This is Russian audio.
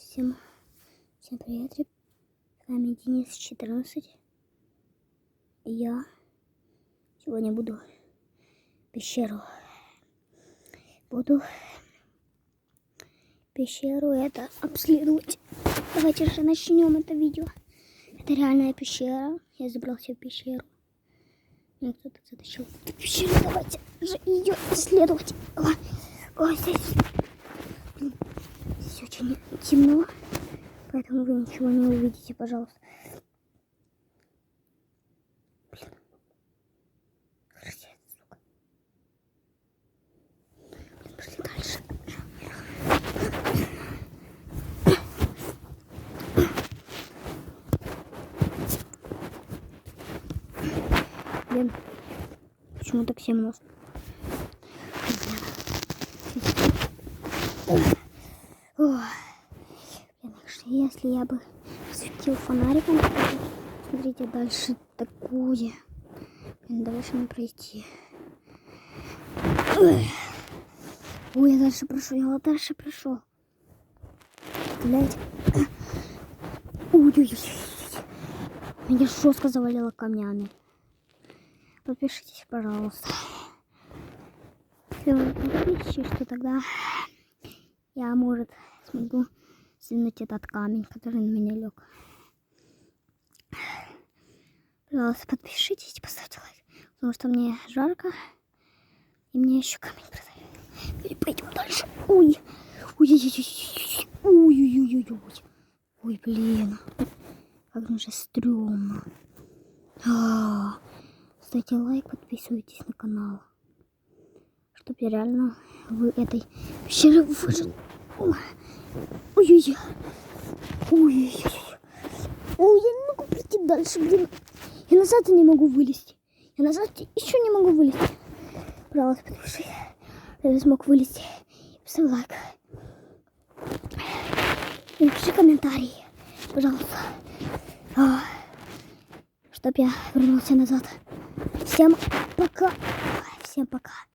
Всем, всем привет. С вами Денис 14. И я сегодня буду пещеру. Буду пещеру это обследовать. Давайте же начнем это видео. Это реальная пещера. Я забрался в пещеру. Меня кто-то затащил в пещеру. Давайте же ее исследовать. О, о, здесь темно, поэтому вы ничего не увидите, пожалуйста. Блин. Дальше. Почему так темно? Блин, если- я бы светил фонариком, смотрите, дальше такое. Дальше не пройти. Ой. Я дальше прошел, я дальше прошел. Блять. Ой-ой-ой. Меня жестко завалило камнями. Подпишитесь, пожалуйста. Если вы подпишитесь, что тогда я, может, смогу сдвинуть этот камень, который на меня лег. Пожалуйста, подпишитесь и поставьте лайк, потому что мне жарко, и мне еще камень. Теперь пойдем дальше. Ой, ой, ой, ой, ой, блин, как же стрёмно. А, Ставьте лайк, подписывайтесь на канал, чтобы я реально в этой пещере выжил. Ой-ой-ой. Ой-ой-ой. Ой, я не могу прийти дальше, блин. Я назад не могу вылезти. Я назад еще не могу вылезти. Пожалуйста, подпиши. Я смог вылезти. Поставь лайк. И напиши комментарий. Пожалуйста. А, Чтоб я вернулся назад. Всем пока. Всем пока.